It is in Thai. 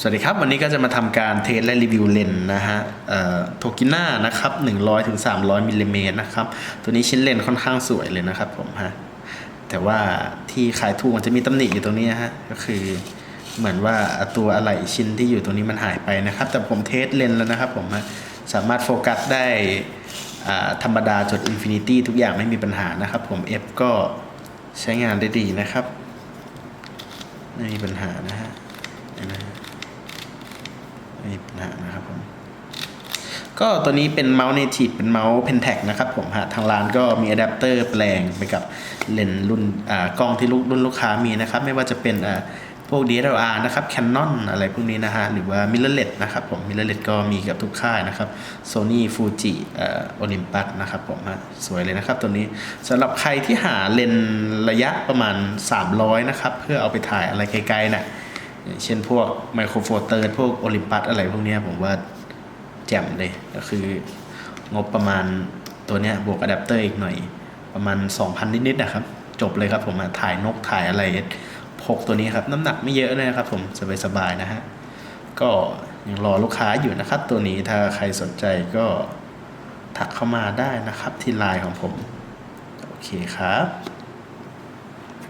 สวัสดีครับ วันนี้ก็จะมาทำการเทสและรีวิวเลนส์นะฮะโทกิน่านะครับ100ถึง300มิลลิเมตรนะครับ ตัวนี้ชิ้นเลนส์ค่อนข้างสวยเลยนะครับผมฮะแต่ว่าที่ขายถูกมันจะมีตำหนิอยู่ตรงนี้ฮะก็คือเหมือนว่าตัวอะไหล่ชิ้นที่อยู่ตรงนี้มันหายไปนะครับ แต่ผมเทสเลนส์แล้วนะครับผมฮะสามารถโฟกัสได้อ่าธรรมดาจนอินฟินิตี้ทุกอย่างไม่มีปัญหานะครับ ผม F ก็ใช้งานได้ดีนะครับ ไม่มีปัญหานะฮะนไหมฮะ ไม่มีปัญหานะครับผมก็ตัวนี้เป็นเมาส์ native เป็นเมาส์ Pentax นะครับผมฮะทางร้านก็มีอะแดปเตอร์แปลงไปกับเลนส์รุ่นอ่ากล้องที่ลูกรุ่นลูกค้ามีนะครับ ไม่ว่าจะเป็นอ่าพวก DSLR นะครับ Canon อะไรพวกนี้นะฮะ หรือว่า mirrorless นะครับผม mirrorless ก็มีกับทุกค่ายนะครับ Sony Fuji เอ่อ Olympus นะครับผมสวยเลยนะครับตัวนี้สำหรับใครที่หาเลนระยะประมาณ 300 นะครับ เพื่อเอาไปถ่ายอะไรไกลๆน่ะอย่าง เช่นพวกไมโครโฟเตอร์พวกโอลิมปัสอะไรพวกนี้ผมว่าแจ่มเลย ก็คืองบประมาณตัวเนี้ยบวกอะแดปเตอร์อีกหน่อย ประมาณ 2,000 นิดๆนะครับ จบเลยครับผมถ่ายนกถ่ายอะไรพกตัวนี้ครับ น้ำหนักไม่เยอะเลยนะครับผมสบายๆนะฮะ ก็ยังรอลูกค้าอยู่นะครับ ตัวนี้ถ้าใครสนใจก็ทักเข้ามาได้นะครับที่ไลน์ของผม โอเคครับ